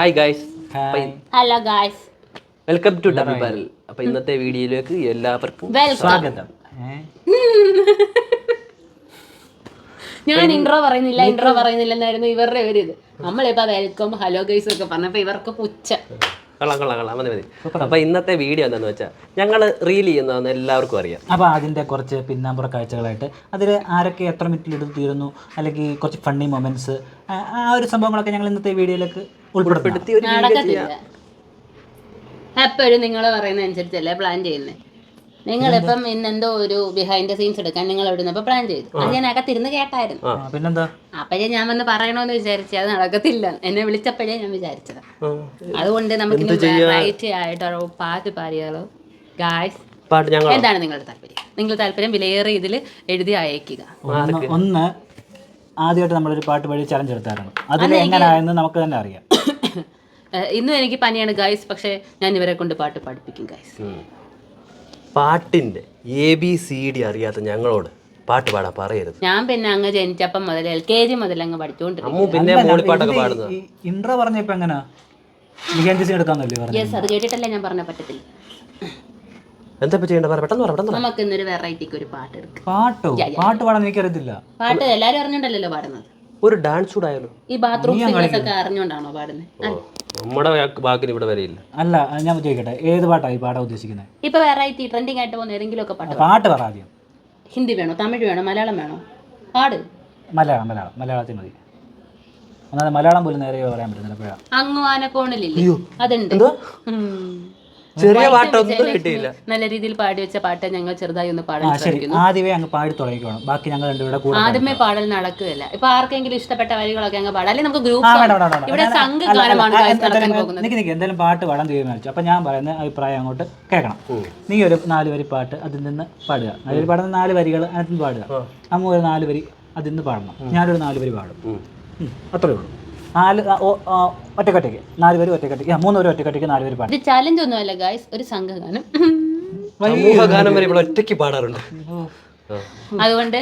Hi guys hello guys welcome to double barrel അപ്പൊ ഇന്നത്തെ വീഡിയോയിലേക്ക് എല്ലാവർക്കും സ്വാഗതം. ഞാൻ ഇൻട്രോ പറയുന്നില്ല ഇൻട്രോ പറയുന്നില്ല എന്നായിരുന്നു ഇവരുടെ ഒരു ഇത്. നമ്മളിപ്പോ വെൽക്കം ഹലോ ഗൈസ് ഒക്കെ പറഞ്ഞപ്പോ ഇവർക്ക് പുച്ച കൊള്ളാം കൊള്ളാം കൊള്ളാം. മതി. മതി അപ്പൊ ഇന്നത്തെ വീഡിയോ എന്താന്ന് വെച്ചാൽ ഞങ്ങൾ റീൽ ചെയ്യുന്നതെന്ന് എല്ലാവർക്കും അറിയാം. അപ്പൊ അതിന്റെ കുറച്ച് പിന്നാമ്പുറ കാഴ്ചകളായിട്ട് അതിൽ ആരൊക്കെ എത്ര മിനിറ്റിൽ എടുത്ത് തീരുന്നു അല്ലെങ്കിൽ കുറച്ച് ഫണ്ണി മൊമെന്റ്സ് ആ ഒരു സംഭവങ്ങളൊക്കെ ഞങ്ങൾ ഇന്നത്തെ വീഡിയോയിലേക്ക് ഉൾപ്പെടുത്തി ഒരു നടക്കത്തില്ല. എപ്പോഴും നിങ്ങൾ പറയുന്ന അനുസരിച്ചല്ലേ പ്ലാൻ ചെയ്യുന്നത് നിങ്ങളിപ്പം ഇന്നെന്തോ ഒരു ബിഹൈൻഡ് സീൻസ് എടുക്കാൻ നിങ്ങൾ എവിടെ നിന്ന് പ്ലാൻ ചെയ്തു. അത് ഞാൻ അകത്തിരുന്ന് കേട്ടായിരുന്നു. പിന്നെന്താ? അപ്പോഴേ ഞാൻ വന്ന് പറയണമെന്ന് വിചാരിച്ചു അത് നടക്കത്തില്ല. എന്നെ വിളിച്ചപ്പോഴേ ഞാൻ വിചാരിച്ചത്. അതുകൊണ്ട് നമുക്ക് റൈറ്റ് ആയിട്ടോ പാട്ട് പാടിയാലോ? ഗായ്സ് പാട്ട് ഞങ്ങൾ എന്താണ് നിങ്ങളുടെ താല്പര്യം? നിങ്ങളുടെ താല്പര്യം വിലയേറെ ഇതിൽ എഴുതി അയക്കുക ഒന്ന് ഒന്ന് ആദ്യമായിട്ട് നമ്മളൊരു പാട്ട് വഴി ചലഞ്ച് എടുത്തായിരുന്നു. അതിൽ എങ്ങനെയായെന്ന് നമുക്ക് തന്നെ അറിയാം. ഇന്നും എനിക്ക് പനിയാണ് ഗായ്സ് പക്ഷേ ഞാൻ ഇവരെ കൊണ്ട് പാട്ട് പാടിപ്പിക്കും ഗായ്സ് പാട്ടിന്റെ എ ബി സി ഡി അറിയാത്ത ഞങ്ങളോട് പാട്ട് പാടാൻ പറയരുത്. ഞാൻ പിന്നെ അങ്ങ് ജനിച്ചപ്പം മുതൽ എൽ കെ ജി മുതൽ അങ്ങ് പഠിച്ചുകൊണ്ടിരിക്കും അമ്മു പിന്നെ മൂളിപ്പാട്ടൊക്കെ പാടുന്നത്? ഇൻട്രോ പറഞ്ഞപ്പോ എങ്ങനാ? ബിഹാൻഡ് സീൻ എടുക്കാന്നല്ലേ പറഞ്ഞു യെസ് അത് കേട്ടിട്ടല്ലേ ഞാൻ പറഞ്ഞ പറ്റത്തില്ല. എന്താ ഇപ്പൊ ചെയ്യേണ്ട പറ പെട്ടെന്ന് പറ പെട്ടെന്ന് പറ. നമുക്ക് ഇന്നൊരു വെറൈറ്റിക്ക് ഒരു പാട്ട് എടുക്കാം. പാട്ടോ? പാട്ട് പാടാൻ എനിക്കറിയത്തില്ല. പാട്ട് എല്ലാവരും അറിഞ്ഞോണ്ടല്ലോ പാടുന്നത്. ഒരു ഡാൻസ് ഈ ബാത്റൂം സിംഗേഴ്സ് ഒക്കെ അറിഞ്ഞോണ്ടാണോ പാടുന്നത്? നമ്മുടെ വാക്ക് വാക്കിന് ഇവിടെ വരെയില്ല. അല്ല ഞാൻ ചോദിക്കട്ടെ ഏത് പാട്ടായി പാടാൻ ഉദ്ദേശിക്കുന്നത്? ഇപ്പൊ വെറൈറ്റി ട്രെൻഡിങ് ആയിട്ട് പോകുന്ന ഏതെങ്കിലും ഒക്കെ പാട്ട് പാട്ട് പറ ആദ്യം. ഹിന്ദി വേണോ തമിഴ് വേണോ മലയാളം വേണോ? പാട്. മലയാളം മലയാളം മലയാളത്തിൽ മതി. ഒന്നാമത് മലയാളം പോലും നേരെ പറയാൻ പറ്റുന്നില്ല എപ്പോഴാണ് അങ്ങ് ആനക്കോണിലില്ലേ? അതുണ്ട്. ചെറിയ പാട്ടൊന്നും കിട്ടിയില്ല. നല്ല രീതിയിൽ പാടി വെച്ച പാട്ട് ഞങ്ങൾ ചെറുതായി ഒന്ന് പാടാൻ ശ്രമിക്കുന്നു. ആദ്യമേ അങ്ങ് പാടി തുടങ്ങിക്കോണം. ബാക്കി ഞങ്ങൾ രണ്ടുപേരുടെ കൂടെ ആദ്യമേ പാടൽ നടക്കുകയില്ല. ഇപ്പൊ ആർക്കെങ്കിലും ഇഷ്ടപ്പെട്ട വരികളൊക്കെ അങ്ങ് പാടാം. അല്ലെങ്കിൽ നമുക്ക് ഗ്രൂപ്പ്. ഇവിടെ സംഘഗാനമാണ് നടക്കാൻ പോകുന്നത്. നിക്ക് നിക്ക് എന്തായാലും പാട്ട് പാടാൻ തീരുമാനിച്ചു അപ്പൊ ഞാൻ പറയുന്ന അഭിപ്രായം അങ്ങോട്ട് കേൾക്കണം. നീ ഒരു നാല് വരി പാട്ട് അതിൽ നിന്ന് പാടുക. അതിൽ പാടുന്ന നാല് വരികൾ അതിൽ നിന്ന് പാടുക. അമ്മ ഒരു നാല് വരി അതിൽ നിന്ന് പാടണം. ഞാനൊരു നാല് വരി പാടും. അത്രയേ അത്രേ ഉള്ളൂ. നാല് ഒറ്റക്കൊറ്റയ്ക്ക് നാല് പേര് ഒറ്റക്കൊറ്റയ്ക്ക് മൂന്ന് പേര് ഒറ്റക്കൊറ്റയ്ക്ക് നാല് പേര് പാടും. ഇത് ചാലഞ്ച് ഒന്നുമല്ല ഗായ്സ് ഒരു സംഘഗാനം. സമൂഹ ഗാനം വരെ ഇവിടെ ഒറ്റയ്ക്ക് പാടാറുണ്ട്. അതുകൊണ്ട്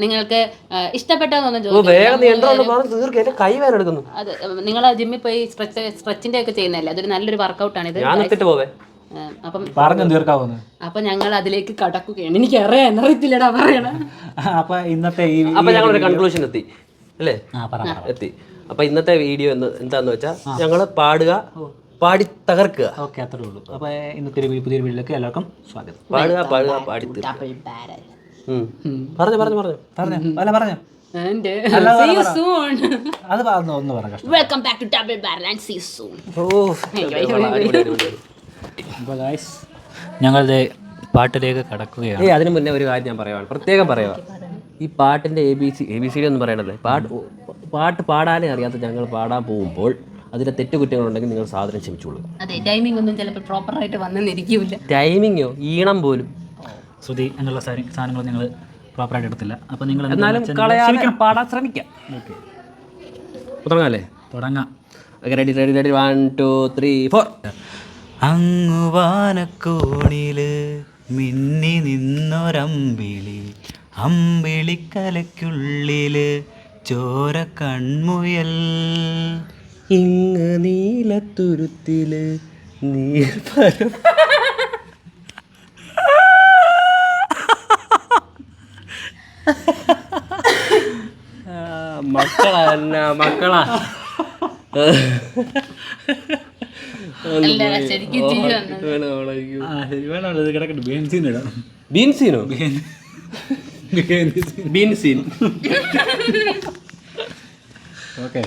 നിങ്ങൾക്ക് ഏഹ്, ഇഷ്ടപ്പെട്ടതെന്നൊന്നും ഓ ചോദിക്കും വേഗം നീ എന്തോ പറഞ്ഞ് തീർക്കുക എന്റെ കൈ എടുക്കുന്നു. അത് നിങ്ങൾ ജിമ്മിൽ പോയി സ്ട്രെച്ച് സ്ട്രെച്ചിന്റെ ഒക്കെ ചെയ്യുന്നല്ലേ അതൊരു നല്ലൊരു വർക്കൗട്ടാണ് ഇത് ഞാൻ നിർത്തിട്ട് പോവേ. അപ്പം പറഞ്ഞു തീർക്കാവുന്നു. അപ്പൊ ഞങ്ങൾ അതിലേക്ക് കടക്കുകയാണ്. എനിക്ക് അറിയാൻ അറിയത്തില്ലടാ പറയണ. അപ്പൊ ഇന്നത്തെ ഈ അപ്പൊ ഞങ്ങൾ ഒരു കൺക്ലൂഷൻ എത്തി. അല്ലേ? ആ പറ പറ. എത്തി. അപ്പൊ ഇന്നത്തെ വീഡിയോ എന്ന് എന്താന്ന് വെച്ചാൽ ഞങ്ങൾ പാടുക പാടി തകർക്കുക. ഓക്കെ അത്രേ ഉള്ളൂ. അപ്പൊ ഇന്നത്തെ പുതിയ പുതിയൊരു വീഡിയോയിലേക്ക് എല്ലാവർക്കും സ്വാഗതം. പാടുക പാടുക പാടി ഡബിൾ ബാരൽ. പറഞ്ഞു പറഞ്ഞു പറഞ്ഞു. പറഞ്ഞു. അല്ല പറഞ്ഞു. അത് പറഞ്ഞു ഒന്ന് പറ കഷ്ടം. Welcome back to double barrel and see you soon. ഓ. അപ്പോൾ ഗായ്സ് ഞങ്ങളുടെ പാട്ടിലേക്ക് കടക്കുകയാണ്. അതിനു അതിന് മുന്നേ ഒരു കാര്യം ഞാൻ പറയുവാണ്. പ്രത്യേകം പറയുക ഈ പാട്ടിന്റെ A B C A B C D ഒന്നും പറയണല്ലേ പാട്ട് പാട്ട് പാടാനേ അറിയാത്ത ഞങ്ങൾ പാടാൻ പോകുമ്പോൾ അതിലെ തെറ്റുകുറ്റങ്ങളുണ്ടെങ്കിൽ നിങ്ങൾ സാധനം ക്ഷമിച്ചോളൂ. അതെ ടൈമിംഗ് ഒന്നും ചിലപ്പോൾ പ്രോപ്പർ ആയിട്ട് വന്നെന്നിരിക്കൂല ടൈമിങ്ങോ ഈണം പോലും. ശ്രുതി അങ്ങനെയുള്ള സാധനങ്ങൾ നിങ്ങൾ ഞങ്ങൾ പ്രോപ്പറായിട്ട് എടുത്തില്ല. അപ്പോൾ നിങ്ങൾ എന്നാലും കളയാതെ പാടാൻ ശ്രമിക്കാം. ഓക്കെ. തുടങ്ങാല്ലേ? തുടങ്ങാം. Ready ready ready one two three four അങ്ങുവാനക്കോണിൽ മിന്നി നിന്നൊരമ്പിളി അമ്പിളിക്കലയ്ക്കുള്ളിൽ ചോര കൺമുയൽ ഇങ്ങ് നീലത്തുരുത്തിൽ നീർപ്പരം മക്കളാ എന്നാ മക്കളാ ശരി ശരിക്കും ബീൻസീനോ ബീൻസീൻ okay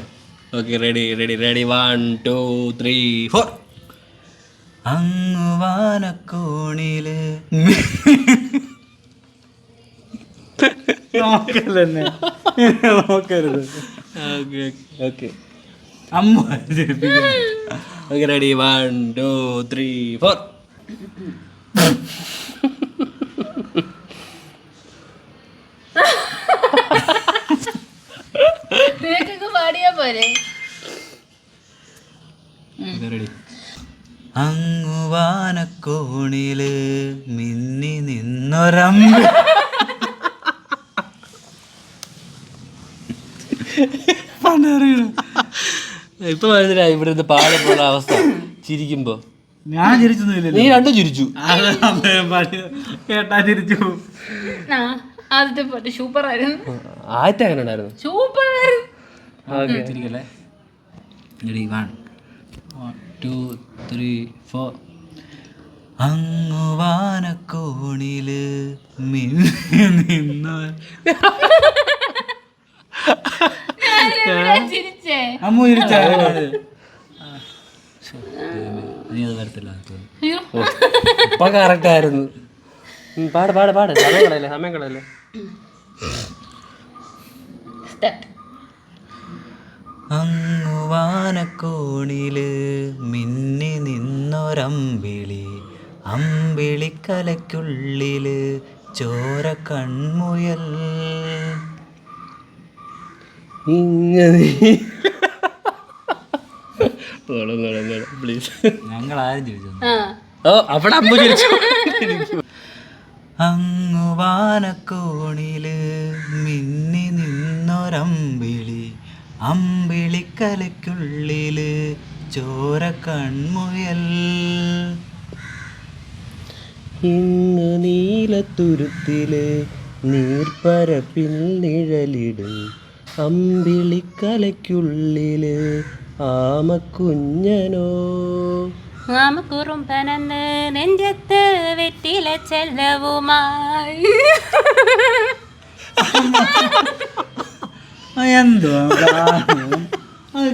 okay ready ready ready one two three four അങ്ങുവാനക്കോണിൽ നോക്കല്ലേ നോക്കരുത്. ഓക്കെ ഓക്കെ അമ്മ okay ready one two three four നിനക്കൊക്കെ പാടിയാ പോരെ റെഡി അങ്ങുവാനക്കോണിൽ മിന്നി നിന്നൊരം ഇപ്പൊ മനസ്സിലായി ഇവിടെ നിന്ന് പാടുള്ള അവസ്ഥ. ചിരിക്കുമ്പോ. ഞാൻ ചിരിച്ചൊന്നുമില്ല നീ രണ്ടും ചിരിച്ചു. അത് അദ്ദേഹം പാടി കേട്ടാ ചിരിച്ചു. ആദ്യത്തെ പാട്ട് സൂപ്പർ ആയിരുന്നു ആദ്യത്തെ അങ്ങനെ ഉണ്ടായിരുന്നു. സൂപ്പർ ആയിരുന്നു ചിരിക്കല്ലേ? Ready one one two three four അങ്ങു വാനക്കോണിൽ നിന്നോ ചിരിച്ചേ. അമ്മു ചിരിച്ചാണ് നീ അത്. വരത്തില്ല അയ്യോ. ഇപ്പൊ കറക്റ്റ് ആയിരുന്നു. ഉം, പാട് പാട് പാട്. സമയം കളയല്ലേ സമയം കളയല്ലേ. അങ്ങു വാനക്കോണിൽ മിന്നി നിന്നൊരമ്പിളി. അമ്പിളിക്കലയ്ക്കുള്ളിൽ ചോര കൺമുയൽ ഇങ്ങനെ ഞങ്ങൾ ആരും ചോദിച്ചു ഓ അവിടെ അമ്മ ചിരിച്ചു. അങ്ങു വാനക്കോണിൽ മിന്നി നിന്നൊരമ്പിളി. അമ്പിളിക്കലയ്ക്കുള്ളിൽ ചോര കൺമുയൽ. ഇങ്ങ് നീലത്തുരുത്തിൽ നീർപ്പരപ്പിൽ നിഴലിടും അമ്പിളിക്കലയ്ക്കുള്ളിൽ ആമക്കുഞ്ഞനോ. മാമക്കുറുമ്പനന്ന് നെഞ്ചത്ത് വെറ്റില ചെല്ലവുമായി എന്തോ അത്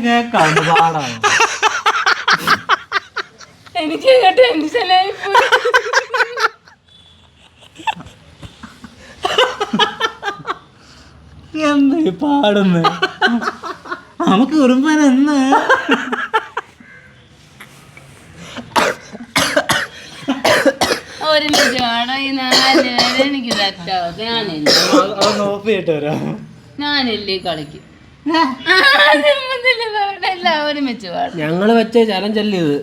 എനിക്ക് ടെൻഷനായി എന്താ ഈ പാടുന്നത് നമുക്ക് ഉറുമ്പൻ എന്ന്? ഒരു വേണം ഈ നാല് എനിക്ക് തെറ്റാവും ഞാനില്ല നോക്കി ഇട്ട് വരാം. ഞാനില്ലേ കളിക്കും? എല്ലാവരും വെച്ച് പാടും. ഞങ്ങൾ വെച്ച ചലഞ്ചല്ലേ ഇത്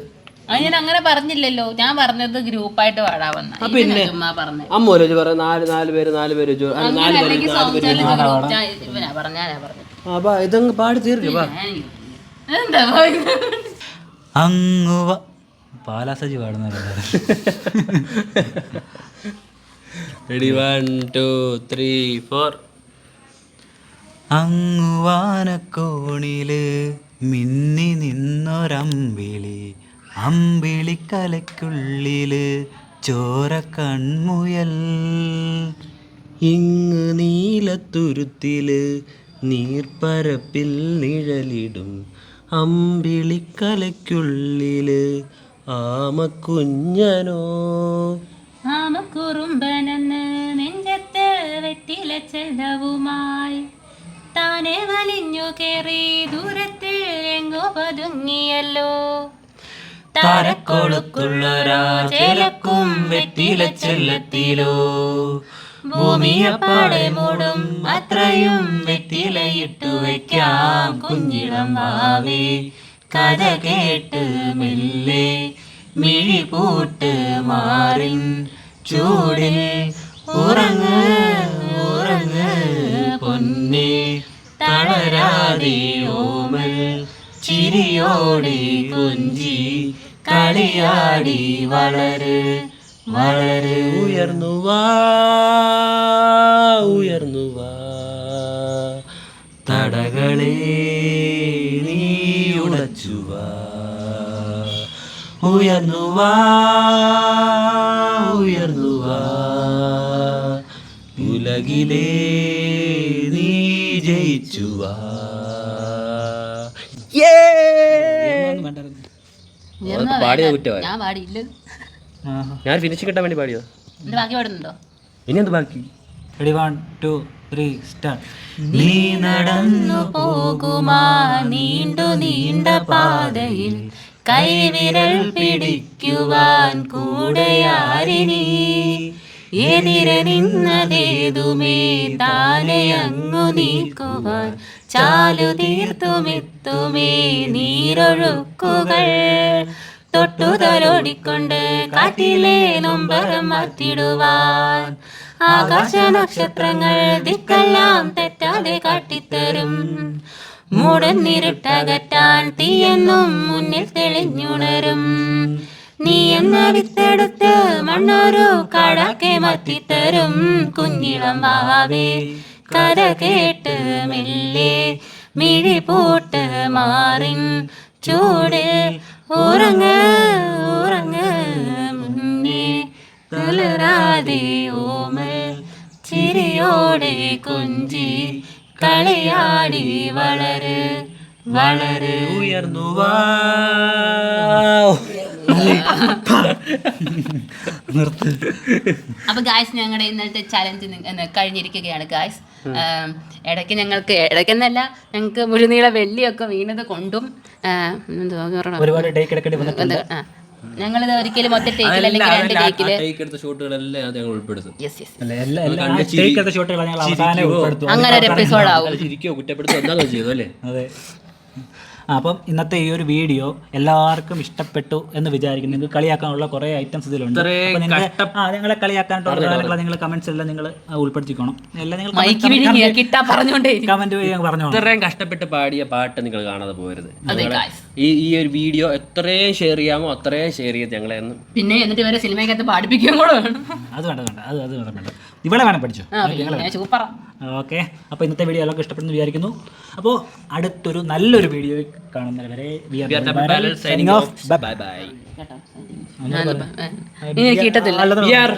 അത് ഞാൻ അങ്ങനെ പറഞ്ഞില്ലല്ലോ. ഞാൻ പറഞ്ഞത് ഗ്രൂപ്പായിട്ട് പാടാവന്ന പിന്നെ? ചുമ്മാ അമ്മ ഒരു നാല് നാല് പേര് നാല് പേര് വെച്ചു അല്ല, നാല് പേര് അല്ലെങ്കിൽ നാല് പേര് സംസാരിച്ച ഗ്രൂപ്പ് ഞാൻ ഇവനാ പറഞ്ഞാനാ പറഞ്ഞത് അപ്പൊ ഇതങ്ങ് പാടി തീർക്കും വാ. എന്താ പാലാസജി ready one two three four അങ്ങുവാനക്കോണിൽ മിന്നി നിന്നൊരമ്പിളി. അമ്പിളിക്കലയ്ക്കുള്ളിൽ ചോര കൺമുയൽ ഇങ്ങ് നീലത്തുരുത്തിൽ നീർപ്പരപ്പിൽ നിഴലിടും. അമ്പിളിക്കലയ്ക്കുള്ളിൽ ആമക്കുഞ്ഞനോ. ആമക്കുറുമ്പനെന്ന് നെഞ്ചത്ത് വെറ്റില ചെല്ലവുമായി താനെ വലിഞ്ഞു കേറി. ദൂരത്തിൽ എങ്ങോ പതുങ്ങിയല്ലോ. താരക്കൊളുത്തുള്ളൊരാ ചേലക്കും വെറ്റില ചെല്ലത്തിലോ. ഭൂമിയപ്പാടെ മൂടും അത്രയും വെറ്റിലയിട്ടു വയ്ക്കാം കുഞ്ഞിടം വാവേ. കഥ കേട്ട് മെല്ലെ മിഴി പൂട്ട് മാറിൻ. ചൂടിൽ ഉറങ്ങ് ഉറങ്ങ് പൊന്നെ. തളരാതെ ഓമൽ. ചിരിയോടെ കൊഞ്ചി കളിയാടി വളര്. വളര്. ഉയർന്നു വാ ഉയർന്നു വാ. തടകളെ നീ ഉടച്ചു വാ. ഉയർന്നു വാ ഉയർന്നു വാ. ഉലകിലേ ജയിച്ചു വാ ഉയർന്ന പാടിയത്. കുറ്റമായി? ഞാൻ പാടിയില്ല. ഞാൻ ഫിനിഷ് കിട്ടാൻ വേണ്ടി പാടിയോ? ബാക്കി പാടുന്നുണ്ടോ? ഇനി എന്ത് ബാക്കി? Ready one two three start നീ നടന്നു പോകുമാ നീണ്ടു നീണ്ട പാതയിൽ കൈവിരൽ പിടിക്കുവാൻ കൂടെയാരിനി. എതിര നിന്നതേതുമേ താനെ അങ്ങു നീക്കുവാൻ ചാലു തീർത്തുമെത്തുമേ നീരൊഴുക്കുകൾ. തൊട്ടുതലോടിക്കൊണ്ട് കാറ്റിലെ നൊമ്പരം മാറ്റിടുവാൻ. ആകാശ നക്ഷത്രങ്ങൾ ദിക്കെല്ലാം തെറ്റാതെ കാട്ടിത്തരും. മൂടന്നിരുട്ടകറ്റാൻ തീയെന്നും മുന്നിൽ തെളിഞ്ഞുണരും. നീ എന്ന വിത്തെടുത്ത് മണ്ണൊരു കടക്കെ മത്തിത്തരും കുഞ്ഞിളം വാവേ കഥ കേട്ട് മെല്ലെ മിഴി പൂട്ട് മാറിൻ. ചൂട് ഉറങ്ങ ഉറങ്ങ മുന്നേ തളരാതെ ഓമൽ ചിരിയോടെ കുഞ്ചി കളിയാടി വളര് വളരെ. ഉയർന്നു അപ്പൊ ഗായ്സ് ഞങ്ങളുടെ ഇന്നത്തെ ചലഞ്ച് കഴിഞ്ഞിരിക്കുകയാണ് ഗായ്സ് ഇടയ്ക്ക് ഞങ്ങൾക്ക് ഇടയ്ക്കെന്നല്ല ഞങ്ങൾക്ക് മുഴുനീള വെള്ളിയൊക്കെ വീണത് കൊണ്ടും? ഒരുപാട് ടേക്ക് എടുക്കേണ്ടി വന്നിട്ടുണ്ട്. ഞങ്ങളിത് ഒരിക്കലും ഒറ്റ ടേക്കിൽ അല്ലെങ്കിൽ രണ്ട് ടേക്കിൽ അങ്ങനെ ഒരു എപ്പിസോഡ് ആവും. അപ്പം ഇന്നത്തെ ഈ ഒരു വീഡിയോ എല്ലാവർക്കും ഇഷ്ടപ്പെട്ടു എന്ന് വിചാരിക്കുന്നു. നിങ്ങൾക്ക് കളിയാക്കാനുള്ള കുറേ ഐറ്റംസ് ഇതിലുണ്ട്. അപ്പോൾ നിങ്ങൾ ആ നിങ്ങളെ കളിയാക്കാനായിട്ടുള്ള നിങ്ങൾ കമന്റ്സ് എല്ലാം നിങ്ങൾ ഉൾപ്പെടുത്തിക്കോണം. എല്ലാം നിങ്ങൾ മൈക്ക് വിഴുങ്ങിയ കിട്ടാ പറഞ്ഞോണ്ടേ. കമന്റ് വഴി പറഞ്ഞോണം. ഇത്രയും കഷ്ടപ്പെട്ട് പാടിയ പാട്ട് നിങ്ങൾ കാണാതെ പോരുത്. ഈ ഈ ഒരു വീഡിയോ എത്രയും ഷെയർ ചെയ്യാമോ അത്രയും ഷെയർ ചെയ്ത് ഞങ്ങളെ പിന്നെ എന്നിട്ട് ഇവരെ സിനിമയ്ക്കകത്ത് പാടിപ്പിക്കുകയും കൂടെ വേണം. അത് വേണ്ട വേണ്ട. അത് അത് വേണ്ട. ഇവിടെ വേണം പഠിച്ചു? ഓക്കെ. അപ്പോൾ ഇന്നത്തെ വീഡിയോ എല്ലാവർക്കും ഇഷ്ടപ്പെടുന്നു വിചാരിക്കുന്നു. അപ്പോൾ അടുത്തൊരു നല്ലൊരു വീഡിയോ കാണുന്നവരെ ആർ